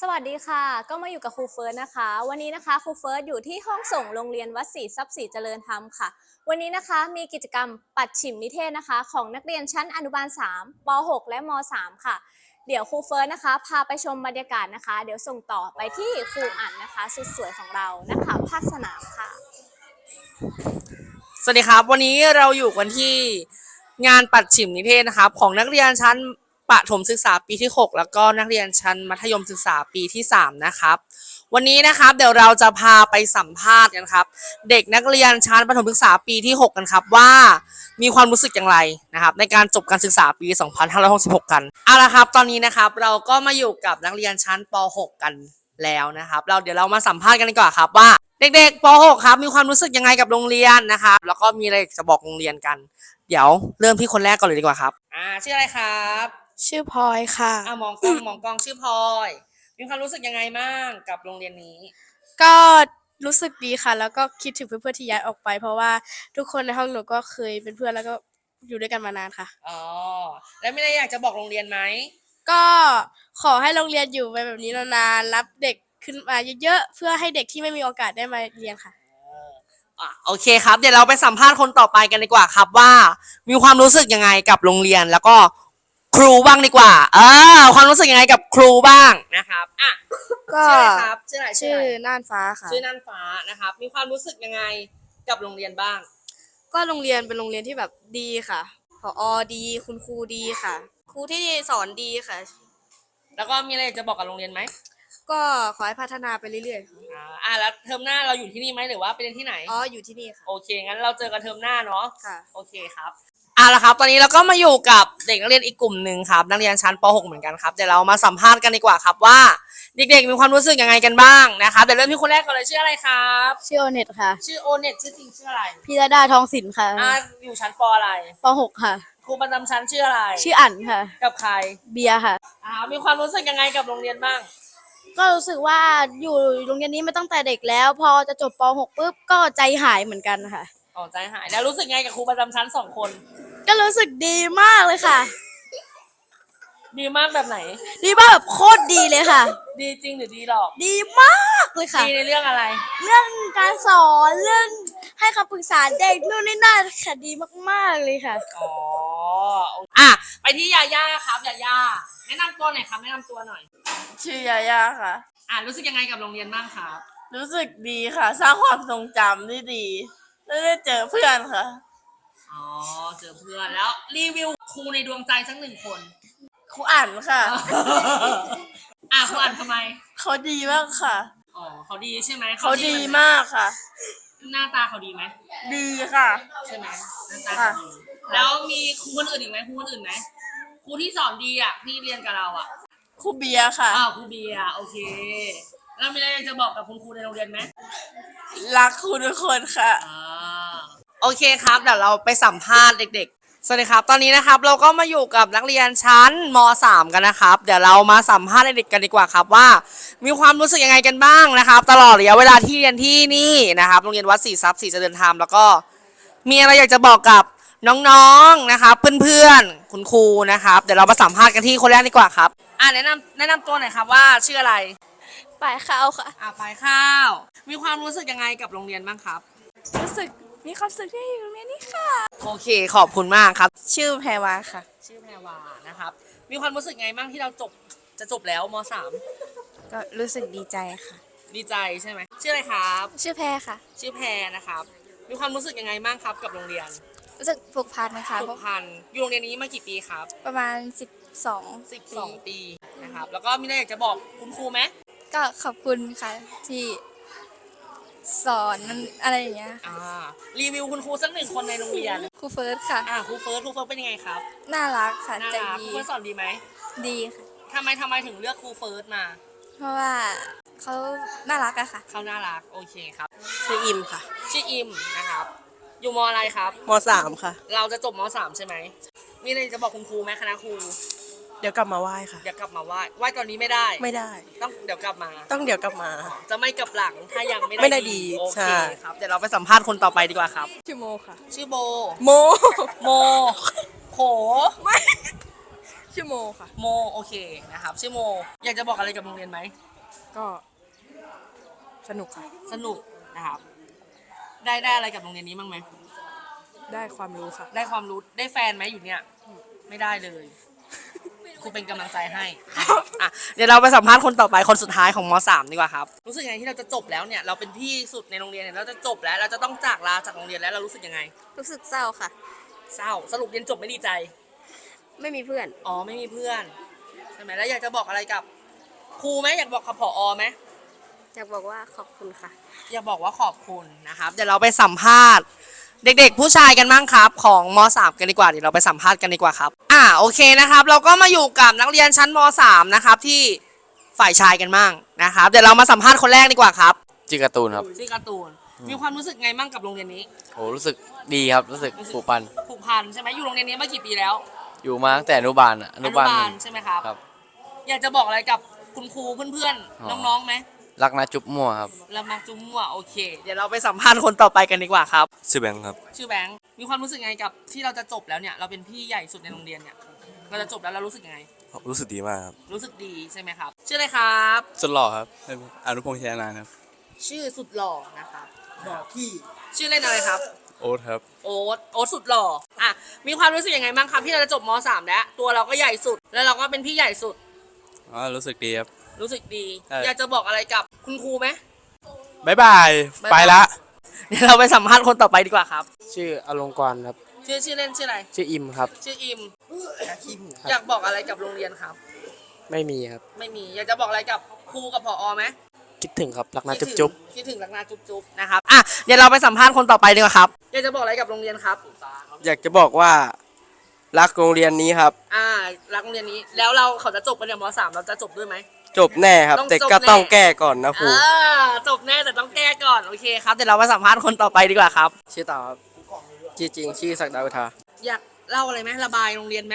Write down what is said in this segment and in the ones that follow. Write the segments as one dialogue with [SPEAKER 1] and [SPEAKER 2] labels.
[SPEAKER 1] สวัสดีค่ะ ก็มาอยู่กับครูเฟิร์สนะคะ วันนี้นะคะครูเฟิร์สอยู่ที่ห้องส่งโรงเรียนวัดศรีทรัพย์ศรีเจริญธรรมค่ะ วันนี้นะคะมีกิจกรรมปัดฉิมนิเทศนะคะ ของนักเรียนชั้นอนุบาล3ป .6 และม .3 ค่ะ เดี๋ยวครูเฟิร์สนะคะ พาไปชมบรรยากาศนะคะ เดี๋ยวส่งต่อไปที่ครูอั๋นนะคะสุดสวยของเรานะคะภาคสนามค่ะ
[SPEAKER 2] สวัสดีครับ วันนี้เราอยู่กันที่งานปัดฉิมนิเทศนะครับ ของนักเรียนชั้น ประถมศึกษาปีที่ 6 แล้วก็นักเรียนชั้นมัธยมศึกษาปีที่ 3 นะครับ วันนี้นะครับเดี๋ยวเราจะพาไปสัมภาษณ์กันครับ เด็กนักเรียนชั้นประถมศึกษาปีที่ 6 กันครับว่ามีความรู้สึกอย่างไรนะครับ ในการจบการศึกษาปี 2566 กันเอาละครับตอนนี้นะครับเราก็มาอยู่กับนักเรียนชั้นป .6 กันแล้วนะครับ เราเดี๋ยวเรามาสัมภาษณ์กันดีกว่าครับว่าเด็กๆป .6 ครับมีความรู้สึกยังไงกับโรงเรียนนะครับ แล้วก็มีอะไรจะบอกโรงเรียนกัน เดี๋ยวเริ่มที่คนแรกก่อนเลยดีกว่าครับ อ่าชื่ออะไรครับ
[SPEAKER 3] ชื่อพลอยค่ะ
[SPEAKER 2] อ่ามองกล้องมองกล้องชื่อพลอยมีความรู้สึกยังไงบ้างกับโรงเรียนนี้
[SPEAKER 3] ก็รู้สึกดีค่ะ แล้วก็คิดถึงเพื่อนๆที่ย้ายออกไป เพราะว่าทุกคนในห้องหนูก็เคยเป็นเพื่อนแล้วก็อยู่ด้วยกันมานานค่ะ
[SPEAKER 2] อ๋อ แล้วมีอะไรอยากจะบอกโรงเรียนไหม
[SPEAKER 3] ก็ขอให้โรงเรียนอยู่ไปแบบนี้นานๆรับเด็กขึ้นมาเยอะๆเพื่อให้เด็กที่ไม่มีโอกาสได้มาเรียนค่ะ
[SPEAKER 2] อะโอเคครับ เดี๋ยวเราไปสัมภาษณ์คนต่อไปกันดีกว่าครับว่า มีความรู้สึกยังไงกับโรงเรียน แล้วก็ ครูบ้างดีกว่า เออ ความรู้สึกยังไงกับครูบ้างนะครับอะ
[SPEAKER 3] ก็
[SPEAKER 2] ชื่ออะไรครับชื่ออะไร
[SPEAKER 3] ชื่อ
[SPEAKER 2] อะไร
[SPEAKER 3] น่านฟ้าค่ะ
[SPEAKER 2] ชื่อนันฟ้านะครับ มีความรู้สึกยังไงกับโรงเรียนบ้าง
[SPEAKER 3] ก็โรงเรียนเป็นโรงเรียนที่แบบดีค่ะผอดี คุณครูดีค่ะ ครูที่สอนดีค่ะ
[SPEAKER 2] แล้วก็มีอะไรอยากจะบอกกับโรงเรียนไหม
[SPEAKER 3] ก็ขอให้พัฒนาไปเรื่อยๆค่ะ
[SPEAKER 2] อ่าอ่าแล้วเทอมหน้าเราอยู่ที่นี่ไหมหรือว่าไปเรียนที่ไหน
[SPEAKER 3] อ๋ออยู่ที่นี่ค่ะ
[SPEAKER 2] โอเคงั้นเราเจอกันเทอมหน้าเนาะ
[SPEAKER 3] ค่ะ
[SPEAKER 2] โอเคครับ เอาละครับ ตอนนี้เราก็มาอยู่กับเด็กนักเรียนอีกกลุ่มหนึ่งครับ นักเรียนชั้นป .6 เหมือนกันครับ เดี๋ยวเรามาสัมภาษณ์กันดีกว่าครับว่า เด็กๆมีความรู้สึกยังไงกันบ้างนะครับ เดี๋ยวเริ่มที่คนแรกก่อนเลยชื่ออะไรครับ
[SPEAKER 3] ชื่อโอเน็ตค่ะ
[SPEAKER 2] ชื่อโอเน็ตชื่อจริงชื่ออะไร
[SPEAKER 3] พี่ระดาทองสินค่ะ
[SPEAKER 2] อ่าอยู่ชั้นปอะไร
[SPEAKER 3] ป .6 ค่ะ
[SPEAKER 2] ครูประจำชั้นชื่ออะไร
[SPEAKER 3] ชื่ออั๋นค่ะ
[SPEAKER 2] กับใคร
[SPEAKER 3] เบียร์ค่ะ
[SPEAKER 2] อ่ามีความรู้สึกยังไงกับโรงเรียนบ้าง
[SPEAKER 3] ก็รู้สึกว่าอยู่โรงเรียนนี้มาตั้งแต่เด็กแล้ว พอจะจบป .6 ปุ๊บก็ใจหายเหมือนกันค่ะ
[SPEAKER 2] อ๋อใจหาย แล้วรู้สึกไงกับครูประจำชั้นสองคน
[SPEAKER 3] ก็รู้สึกดีมากเลยค่ะ
[SPEAKER 2] ดีมากแบบไหน
[SPEAKER 3] ดีมากแบบโคตรดีเลยค่ะ
[SPEAKER 2] ดีจริงหรือดีหลอก
[SPEAKER 3] ดีมากเลยค่ะ
[SPEAKER 2] ดีในเรื่องอะไร
[SPEAKER 3] เรื่องการสอนเรื่องให้คำปรึกษาเด็กนู่นนี่นั่นค่ะดีมากๆเลยค่ะ
[SPEAKER 2] อ๋ออะไปที่ยาย่าครับยาย่าแนะนำตัวหน่อยครับแนะนำตัวหน่อย
[SPEAKER 4] ชื่อยาย่าค่ะ
[SPEAKER 2] อะรู้สึกยังไงกับโรงเรียนบ้างครับ
[SPEAKER 4] รู้สึกดีค่ะ สร้างความทรงจำที่ดีแล้วได้เจอเพื่อนค่ะ
[SPEAKER 2] อ๋อเจอเพื่อนแล้วรีวิวครูในดวงใจสักหนึ่งคน
[SPEAKER 4] ครูอ่านค่ะ
[SPEAKER 2] อะครูอ่านทำไม
[SPEAKER 4] เขาดีมากค่ะ
[SPEAKER 2] อ๋อเขาดีใช่ไหม
[SPEAKER 4] เขาดีมากค่ะ
[SPEAKER 2] หน้าตาเขาดีไหม
[SPEAKER 4] ดีค่ะ
[SPEAKER 2] ใช่ไหมหน้าตาเขาดีแล้วมีครูคนอื่นอีกไหมครูคนอื่นไหมครูที่สอนดีอะที่เรียนกับเราอะ
[SPEAKER 4] ครูเบียร์ค่ะ
[SPEAKER 2] อ้าวครูเบียร์โอเค แล้วมีอะไรอยากจะบอกกับคุณครูในโรงเรียนไหม
[SPEAKER 4] รักครูทุกคนค่ะ
[SPEAKER 2] อ่า โอเคครับเดี๋ยวเราไปสัมภาษณ์เด็กๆ สวัสดีครับ ตอนนี้นะครับเราก็มาอยู่กับนักเรียนชั้นม .3 กันนะครับ เดี๋ยวเรามาสัมภาษณ์เด็กๆกันดีกว่าครับว่า มีความรู้สึกยังไงกันบ้างนะครับ ตลอดระยะเวลาที่เรียนที่นี่นะครับโรงเรียนวัดศรีทรัพย์ศรีเจริญธรรมแล้วก็มีอะไรอยากจะบอกกับน้องๆนะครับเพื่อนๆคุณครูนะครับ เดี๋ยวเรามาสัมภาษณ์กันที่คนแรกดีกว่าครับอ่าแนะนำแนะนำตัวหน่อยครับว่าชื่ออะไร
[SPEAKER 3] ปลายข้าวค่ะ
[SPEAKER 2] อ่าปลายข้าว มีความรู้สึกยังไงกับโรงเรียนบ้างครับ
[SPEAKER 3] รู้สึก มีความสุขที่อยู่โรงเรียนนี้ค่ะ
[SPEAKER 2] โอเคขอบคุณมากครับ
[SPEAKER 3] ชื่อแพรวาค่ะ
[SPEAKER 2] ชื่อแพรวานะครับ มีความรู้สึกไงบ้างที่เราจบจะจบแล้วมสาม
[SPEAKER 3] ก็รู้สึกดีใจค่ะ
[SPEAKER 2] ดีใจใช่ไหมชื่ออะไรครับ
[SPEAKER 3] ชื่อแพรค่ะ
[SPEAKER 2] ชื่อแพรนะครับ มีความรู้สึกยังไงบ้างครับกับโรงเรียน
[SPEAKER 3] รู้สึกผูกพันนะคะ
[SPEAKER 2] ผูกพันอยู่โรงเรียนนี้มากี่ปีครับ
[SPEAKER 3] ประมาณ 12
[SPEAKER 2] 12 ปีนะครับ แล้วก็มีอะไรอยากจะบอกคุณครูไหม
[SPEAKER 3] ก็ขอบคุณค่ะที่ สอนอะไรอย่างเงี้ย
[SPEAKER 2] อ่ารีวิวคุณครูสักหนึ่งคนในโรงเรียน
[SPEAKER 3] ครูเฟิร์สค่ะ
[SPEAKER 2] อ่าครูเฟิร์สครูเฟิร์สเป็นยังไงครับ
[SPEAKER 3] น่ารักค่ะ
[SPEAKER 2] น่า
[SPEAKER 3] ใจ
[SPEAKER 2] รักค
[SPEAKER 3] ดี
[SPEAKER 2] รูเฟิร์สสอนดีไหม
[SPEAKER 3] ดีค่ะ
[SPEAKER 2] ทำไมทำไมถึงเลือกครูเฟิร์สมา
[SPEAKER 3] เพราะว่าเขาน่ารักอะค่ะ
[SPEAKER 2] เขาน่ารักโอเคครับ
[SPEAKER 4] ชื่ออิมค่ะ
[SPEAKER 2] ชื่ออิมนะครับ อยู่มอะไรครับ
[SPEAKER 4] มสามค่ะ
[SPEAKER 2] เราจะจบมสามใช่ไหมมีอะไรจะบอกคุณครูไหมคณะครู
[SPEAKER 4] เดี๋ยวกลับมาไหว้ค่ะ
[SPEAKER 2] เดี๋ยวกลับมาไหว้ไหว้ตอนนี้ไม่ได้
[SPEAKER 4] ไม่ได้
[SPEAKER 2] ต้องเดี๋ยวกลับมา
[SPEAKER 4] ต้องเดี๋ยวกลับมา
[SPEAKER 2] จะไม่กลับหลังถ้ายังไม่ได้
[SPEAKER 4] ไม่ได้ดี
[SPEAKER 2] โอ
[SPEAKER 4] ใช่
[SPEAKER 2] เคครับเดี๋ยวเราไปสัมภาษณ์คนต่อไปดีกว่าครับ
[SPEAKER 3] ชื่อโมค่ะ
[SPEAKER 2] ชื่อโบ
[SPEAKER 4] โม
[SPEAKER 2] โม โข
[SPEAKER 4] ไม่
[SPEAKER 3] ชื่อโมค่ะ
[SPEAKER 2] โมโอเคนะครับชื่อโม อยากจะบอกอะไรกับโรงเรียนไหม
[SPEAKER 3] ก็สนุกค่ะ
[SPEAKER 2] สนุกนะครับ ได้ได้อะไรกับโรงเรียนนี้บ้างไหม
[SPEAKER 3] ได้ความรู้ค่ะ
[SPEAKER 2] ได้ความรู้ได้แฟนไหมอยู่เนี่ย ไม่ได้เลย ครูเป็นกำลังใจให้อะเดี๋ยวเราไปสัมภาษณ์คนต่อไปคนสุดท้ายของมสามดีกว่าครับ รู้สึกยังไงที่เราจะจบแล้วเนี่ยเราเป็นพี่สุดในโรงเรียนเนี่ยเราจะจบแล้วเราจะต้องจากลาจากโรงเรียนแล้วเรารู้สึกยังไง
[SPEAKER 5] รู้สึกเศร้าค่ะ
[SPEAKER 2] เศร้าสรุปเรียนจบไม่ดีใจ
[SPEAKER 5] ไม่มีเพื่อน
[SPEAKER 2] อ๋อไม่มีเพื่อนใช่ไหมแล้วอยากจะบอกอะไรกับครูไหมอยากบอกกับผอไหม
[SPEAKER 5] อยากบอกว่าขอบคุณค่ะ
[SPEAKER 2] อยากบอกว่าขอบคุณนะครับเดี๋ยวเราไปสัมภาษณ์ เด็กๆ ผู้ชายกันบ้างครับ ของม .3 กันดีกว่าเดี๋ยวเราไปสัมภาษณ์กันดีกว่าครับ อ่าโอเคนะครับ เราก็มาอยู่กับนักเรียนชั้นม .3 นะครับที่ฝ่ายชายกันบ้างนะครับเดี๋ยวเรามาสัมภาษณ์คนแรกดีกว่าครับ
[SPEAKER 6] ชื่อการ์ตูนครับ
[SPEAKER 2] ชื่อการ์ตูนมีความรู้สึกไงบ้างกับโรงเรียนนี้
[SPEAKER 6] โหรู้สึกดีครับรู้สึกผูกพัน
[SPEAKER 2] ผูกพันใช่ไหมอยู่โรงเรียนนี้มากี่ปีแล้ว
[SPEAKER 6] อยู่มาตั้งแต่อนุบาลอะอนุบาลหนึ่ง
[SPEAKER 2] ใช่ไหมครับ
[SPEAKER 6] ครับ
[SPEAKER 2] อยากจะบอกอะไรกับคุณครูเพื่อน
[SPEAKER 6] อ๋
[SPEAKER 2] ๆ
[SPEAKER 6] อ
[SPEAKER 2] น้องๆไหม
[SPEAKER 6] รักนะจุ๊บมั่วครับ
[SPEAKER 2] เรามาจุ้มมั่วโอเค เดี๋ยวเราไปสัมภาษณ์คนต่อไปกันดีกว่าครับ
[SPEAKER 7] ชื่อแบงค์ครับ
[SPEAKER 2] ชื่อแบงค์มีความรู้สึกไงกับที่เราจะจบแล้วเนี่ย เราเป็นพี่ใหญ่สุดในโรงเรียนเนี่ย เราจะจบแล้วเรารู้สึกยังไง
[SPEAKER 7] รู้สึกดีมากครับ
[SPEAKER 2] รู้สึกดีใช่ไหมครับ ชื่ออะไรครับ
[SPEAKER 7] สุดหล่อครับอนุพงษ์ชัยนานท์ครับ
[SPEAKER 2] ชื่อสุดหล่อนะครับชื่อเล่นอะไรครับ
[SPEAKER 7] โอ๊ตครับ
[SPEAKER 2] โอ๊ตโอ๊ตสุดหล่ออะมีความรู้สึกยังไงบ้างครับที่เราจะจบม .3 แล้ว ตัวเราก็ใหญ่สุด แล้วเราก็เป็นพี่ใหญ่สุด
[SPEAKER 7] อ๋อ รู้สึกดีครับ
[SPEAKER 2] รู้สึกดี
[SPEAKER 7] ใช่
[SPEAKER 2] อยากจะบอกอะไรกับคุณครูไหม
[SPEAKER 7] บ๊ายบาย
[SPEAKER 2] บ๊ายบาย
[SPEAKER 7] ไปละ
[SPEAKER 2] เดี๋ยวเราไปสัมภาษณ์คนต่อไปดีกว่าครับ
[SPEAKER 6] ชื่ออลงกรครับ
[SPEAKER 2] ชื่อชื่อเล่นชื่ออะไร
[SPEAKER 6] ชื่ออิมครับ
[SPEAKER 2] ชื่ออิมอยากบอกอะไรกับโรงเรียนครับ
[SPEAKER 6] ไม่มีครับ
[SPEAKER 2] ไม่มี อยากจะบอกอะไรกับครูกับผอไหม
[SPEAKER 6] คิดถึงครับ รักนะ
[SPEAKER 2] คิ
[SPEAKER 6] จุ๊
[SPEAKER 2] ด
[SPEAKER 6] บ
[SPEAKER 2] ถึง
[SPEAKER 6] จุ๊บ
[SPEAKER 2] คิดถึงรักนาจุ๊บจุ๊บนะครับ อะ เดี๋ยวเราไปสัมภาษณ์คนต่อไปดีกว่าครับ อยากจะบอกอะไรกับโรงเรียนครับ
[SPEAKER 6] อยากจะบอกว่า รักโรงเรียนนี้ครับ
[SPEAKER 2] อ่า รักโรงเรียนนี้ แล้วเราเขาจะจบกันเนี่ยมสามเราจะจบด้วยไหม
[SPEAKER 6] จบแน่ครับ
[SPEAKER 2] ต้อง
[SPEAKER 6] แต่
[SPEAKER 2] จบ
[SPEAKER 6] ก็
[SPEAKER 2] แน่
[SPEAKER 6] ต้องแก้ก่อนนะครู
[SPEAKER 2] อ่าจบแน่แต่ต้องแก้ก่อน โอเคครับ เดี๋ยวเราไปสัมภาษณ์คนต่อไปดีกว่าครับ
[SPEAKER 6] ชื่อต่อครับชื่อจริงชื่อศักดาวุธา
[SPEAKER 2] อยากเล่าอะไรไหมระบายโรงเรียนไหม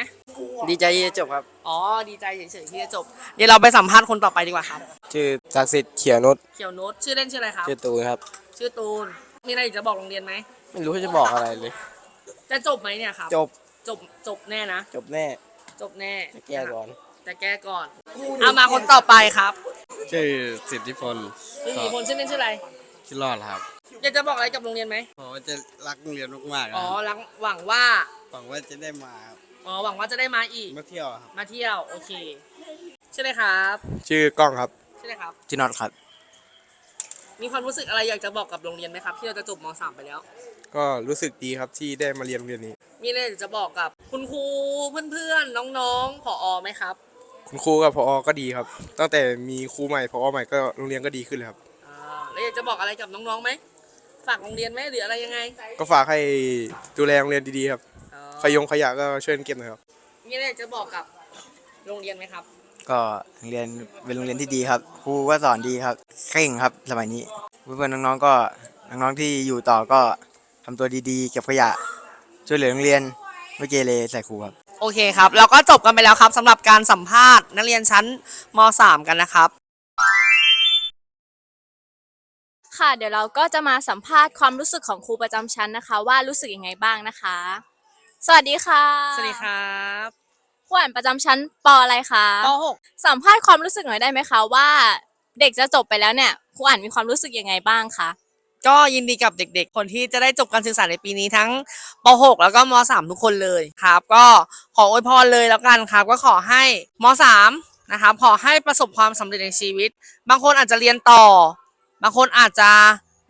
[SPEAKER 6] ดีใจที่จะจบครับ
[SPEAKER 2] อ๋อ ดีใจเฉยๆที่จะจบ เดี๋ยวเราไปสัมภาษณ์คนต่อไปดีกว่าครับ
[SPEAKER 6] ชื่อศักดิ์สิทธิ์เขียวนุช
[SPEAKER 2] เขียวโน้ตชื่อเล่นชื่ออะไรครับ
[SPEAKER 6] ชื่อตูนครับ
[SPEAKER 2] ชื่อตูน มีอะไรอยากจะบอกโรงเรียนไหม
[SPEAKER 6] ไม่รู้จะบอกอะไรเลย
[SPEAKER 2] จะจบไหมเนี่ยครับ
[SPEAKER 6] จบ
[SPEAKER 2] จบจบแน่นะ
[SPEAKER 6] จบแน่
[SPEAKER 2] จบแน่
[SPEAKER 6] จะแก้ก่อน
[SPEAKER 2] จะแก้ก่อน เอามาคนต่อไปครับ
[SPEAKER 7] ชื่อสิทธิพล
[SPEAKER 2] ชื่อมีคนชื่อเล่นชื่ออะไร
[SPEAKER 7] ชื่อรอดครับ
[SPEAKER 2] อยากจะบอกอะไรกับโรงเรียนไหม
[SPEAKER 7] ผมว่าจะรักโรงเรียนมากๆ
[SPEAKER 2] อ๋อ
[SPEAKER 7] ครับ
[SPEAKER 2] หลังหวังว่า
[SPEAKER 7] หวังว่าจะได้มาครับ
[SPEAKER 2] อ๋อ หวังว่าจะได้มาอีก
[SPEAKER 7] มาเที่ยวครับ
[SPEAKER 2] มาเที่ยว โอเคชื่ออะไรครับ
[SPEAKER 7] ชื่อกล้องครับ
[SPEAKER 2] ชื่ออะไรครับ
[SPEAKER 6] ชื่อน็อตครับ
[SPEAKER 2] มีความรู้สึกอะไรอยากจะบอกกับโรงเรียนไหมครับ ที่เราจะจบม .3 ไปแล้ว
[SPEAKER 7] ก็รู้สึกดีครับที่ได้มาเรียนโรงเรียนนี้
[SPEAKER 2] มีอะไรอยากจะบอกกับคุณครู เพื่อนๆ น้องๆผอไหมครับ
[SPEAKER 7] คุณครูกับพอก็ดีครับ ตั้งแต่มีครูใหม่พอใหม่ก็โรงเรียนก็ดีขึ้นเลยครับ
[SPEAKER 2] อ่าแล้วอยากจะบอกอะไรกับน้องๆไหมฝากโรงเรียนไหมหรืออะไรยังไง
[SPEAKER 7] ก็ฝากให้ดูแลโรงเรียนดีๆครับ
[SPEAKER 2] อ๋อ
[SPEAKER 7] ขยงขยะก็ช่วยกันเก็บหน่อยครับ
[SPEAKER 2] มีอะไรอยากจะบอกกับโรงเรียนไหมครับ
[SPEAKER 8] ก็โรงเรียนเป็นโรงเรียนที่ดีครับครูก็สอนดีครับเคร่งครับสมัยนี้เพื่อนๆน้องๆก็น้องๆที่อยู่ต่อก็ทำตัวดีๆเก็บขยะช่วยเหลือโรงเรียนไม่เกเรใส่ครูครับ
[SPEAKER 2] โอเคครับเราก็จบกันไปแล้วครับสำหรับการสัมภาษณ์นักเรียนชั้นม .3 กันนะครับ
[SPEAKER 1] ค่ะ เดี๋ยวเราก็จะมาสัมภาษณ์ความรู้สึกของครูประจำชั้นนะคะ ว่ารู้สึกยังไงบ้างนะคะ สวัสดีค่ะ
[SPEAKER 2] สวัสดีครับ
[SPEAKER 1] ครูอ่านประจำชั้นปอะไรคะ
[SPEAKER 2] ป
[SPEAKER 1] สัมภาษณ์ความรู้สึกหน่อยได้ไหมคะว่า เด็กจะจบไปแล้วเนี่ยครูอ่านมีความรู้สึกยังไงบ้างคะ
[SPEAKER 2] .6 ก็ยินดีกับเด็กๆ คนที่จะได้จบการศึกษาในปีนี้ทั้งป .6 แล้วก็ม .3 ทุกคนเลยครับ ก็ขออวยพรเลยแล้วกันครับ ก็ขอให้ม .3 นะครับขอให้ประสบความสำเร็จในชีวิต บางคนอาจจะเรียนต่อ บางคนอาจจะ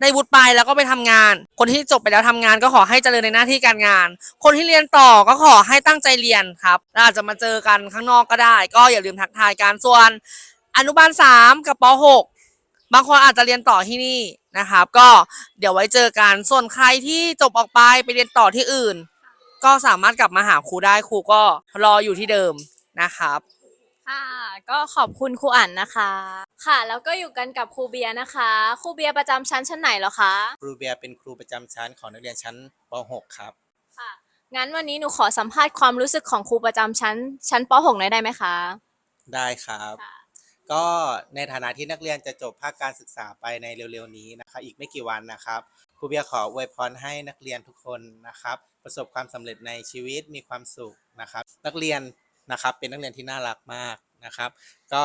[SPEAKER 2] ได้วุฒิไปแล้วก็ไปทำงาน คนที่จบไปแล้วทำงานก็ขอให้เจริญในหน้าที่การงาน คนที่เรียนต่อก็ขอให้ตั้งใจเรียนครับอาจจะมาเจอกันข้างนอกก็ได้ ก็อย่าลืมทักทายกันส่วน อนุบาลสามกับป .6 บางคนอาจจะเรียนต่อที่นี่ นะครับ ก็เดี๋ยวไว้เจอกันส่วนใครที่จบออกไปไปเรียนต่อที่อื่น ก็สามารถกลับมาหาครูได้ครูก็รออยู่ที่เดิมนะครับ
[SPEAKER 1] ค่ะก็ขอบคุณครูอ่านนะคะ ค่ะ แล้วก็อยู่กันกับครูเบียร์นะคะครูเบียร์ประจำชั้นชั้นไหนเหรอคะ
[SPEAKER 9] ครูเบียร์เป็นครูประจำชั้นของนักเรียนชั้นป .6 ครับ
[SPEAKER 1] ค่ะ งั้นวันนี้หนูขอสัมภาษณ์ความรู้สึกของครูประจำชั้น ชั้นป .6 หน่อยได้ไหมคะ
[SPEAKER 9] ได้ครับ
[SPEAKER 1] ค่ะ
[SPEAKER 9] ก็ในฐานะที่นักเรียนจะจบภาคการศึกษาไปในเร็วๆนี้นะครับอีกไม่กี่วันนะครับครูเบียร์ขออวยพรให้นักเรียนทุกคนนะครับ ประสบความสำเร็จในชีวิตมีความสุขนะครับ นักเรียนนะครับเป็นนักเรียนที่น่ารักมากนะครับ ก็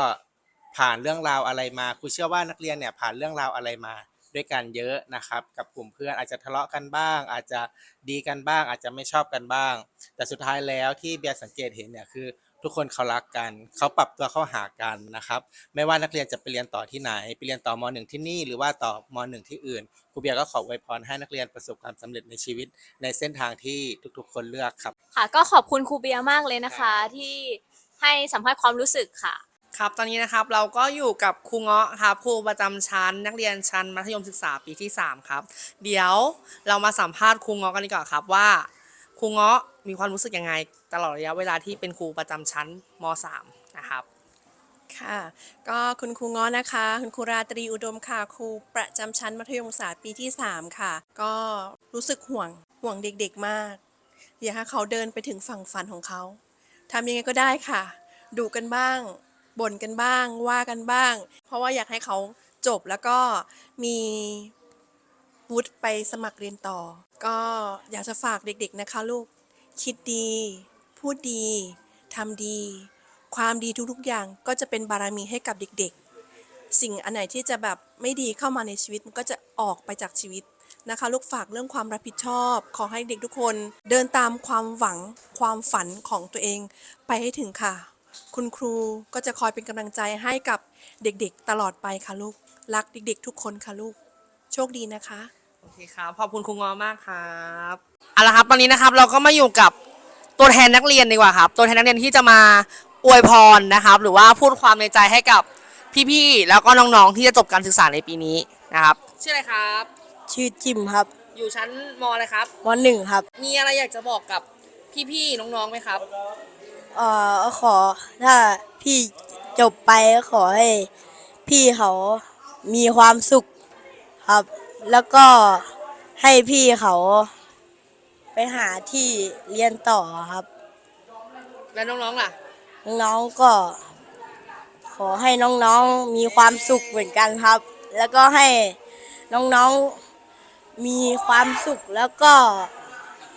[SPEAKER 9] ผ่านเรื่องราวอะไรมาครูเชื่อว่านักเรียนเนี่ยผ่านเรื่องราวอะไรมาด้วยกันเยอะนะครับ กับกลุ่มเพื่อนอาจจะทะเลาะกันบ้าง อาจจะดีกันบ้าง อาจจะไม่ชอบกันบ้าง แต่สุดท้ายแล้วที่เบียร์สังเกตเห็นเนี่ยคือ ทุกคนเขารักกัน เขาปรับตัวเข้าหากันนะครับ ไม่ว่านักเรียนจะไปเรียนต่อที่ไหน ไปเรียนต่อมหนึ่งที่นี่หรือว่าต่อมหนึ่งที่อื่นครูเบียร์ก็ขออวยพรให้นักเรียนประสบความสำเร็จในชีวิต ในเส้นทางที่ทุกๆ คนเลือกครับ
[SPEAKER 1] ค่ะ ก็ขอบคุณครูเบียร์มากเลยนะคะ ที่ให้สัมภาษณ์ความรู้สึกค่ะ
[SPEAKER 2] ครับ ตอนนี้นะครับเราก็อยู่กับครูเงาะครับครูประจำชั้น นักเรียนชั้นมัธยมศึกษาปีที่ 3 ครับ เดี๋ยวเรามาสัมภาษณ์ครูเงาะกันดีกว่าครับว่า ครูเงาะมีความรู้สึกยังไง ตลอดระยะเวลาที่เป็นครูประจำชั้นม .3 นะครับ
[SPEAKER 10] ค่ะก็คุณครูง้อนะคะ คุณครูราตรีอุดมค่ะครูประจำชั้นมัธยมศึกษาปีที่ 3 ค่ะ ก็รู้สึกห่วงห่วงเด็กๆมาก อยากให้เขาเดินไปถึงฝั่งฝันของเขาทำยังไงก็ได้ค่ะดุกันบ้างบ่นกันบ้าง ว่ากันบ้าง เพราะว่าอยากให้เขาจบแล้วก็มีวุฒิไปสมัครเรียนต่อ ก็อยากจะฝากเด็กๆนะคะลูก คิดดี พูดดีทำดี ความดีทุกๆอย่างก็จะเป็นบารมีให้กับเด็กๆ สิ่งอันไหนที่จะแบบไม่ดีเข้ามาในชีวิตมันก็จะออกไปจากชีวิตนะคะ ลูกฝากเรื่องความรับผิดชอบ ขอให้เด็กทุกคน เดินตามความหวังความฝันของตัวเองไปให้ถึงค่ะ คุณครูก็จะคอยเป็นกำลังใจให้กับเด็กๆ ตลอดไปค่ะลูก รักเด็กๆ ทุกคนค่ะลูก โชคดีนะคะ
[SPEAKER 2] โอเคครับ ขอบคุณครูเงอมากครับเอาละครับตอนนี้นะครับเราก็มาอยู่กับตัวแทนนักเรียนดีกว่าครับ ตัวแทนนักเรียนที่จะมาอวยพรนะครับ หรือว่าพูดความในใจให้กับพี่ๆแล้วก็น้องๆที่จะจบการศึกษาในปีนี้นะครับ ชื่ออะไรครับ
[SPEAKER 3] ชื่อจิมครับ
[SPEAKER 2] อยู่ชั้นมอะไรครับ
[SPEAKER 3] มหนึ่งครับ
[SPEAKER 2] มีอะไรอยากจะบอกกับพี่ๆน้องๆไหมครับ
[SPEAKER 3] เอ่อขอถ้าพี่จบไปก็ขอให้พี่เขามีความสุขครับ แล้วก็ให้พี่เขาไปหาที่เรียนต่อครับ
[SPEAKER 2] แล้วน้องๆล่ะ
[SPEAKER 3] น้องๆก็ ขอให้น้องๆมีความสุขเหมือนกันครับ แล้วก็ให้น้องๆมีความสุขแล้วก็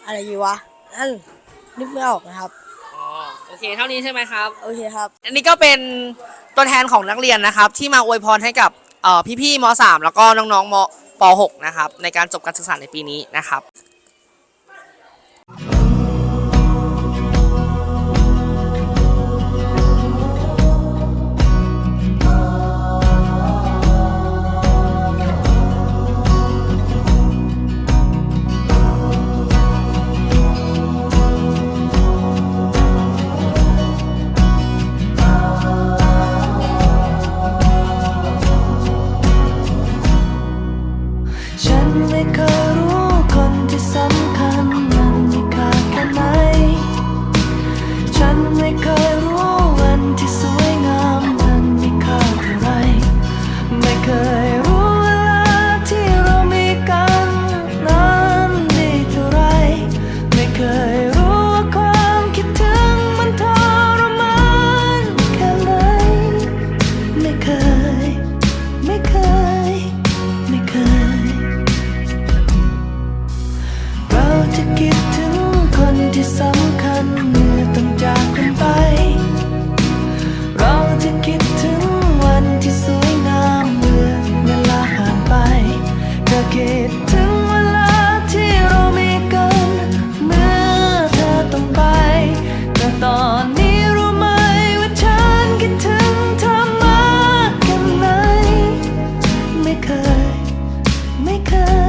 [SPEAKER 3] อะไรอยู่วะนั่นนึกไม่ออกนะครับ
[SPEAKER 2] อ๋อ โอเค เท่านี้ใช่ไหมครับ
[SPEAKER 3] โอเคครับ
[SPEAKER 2] อันนี้ก็เป็นตัวแทนของนักเรียนนะครับ ที่มาอวยพรให้กับเอ่อพี่ๆม .3 แล้วก็น้องๆม ป .6 นะครับในการจบการศึกษาในปีนี้นะครับ ไม่เคย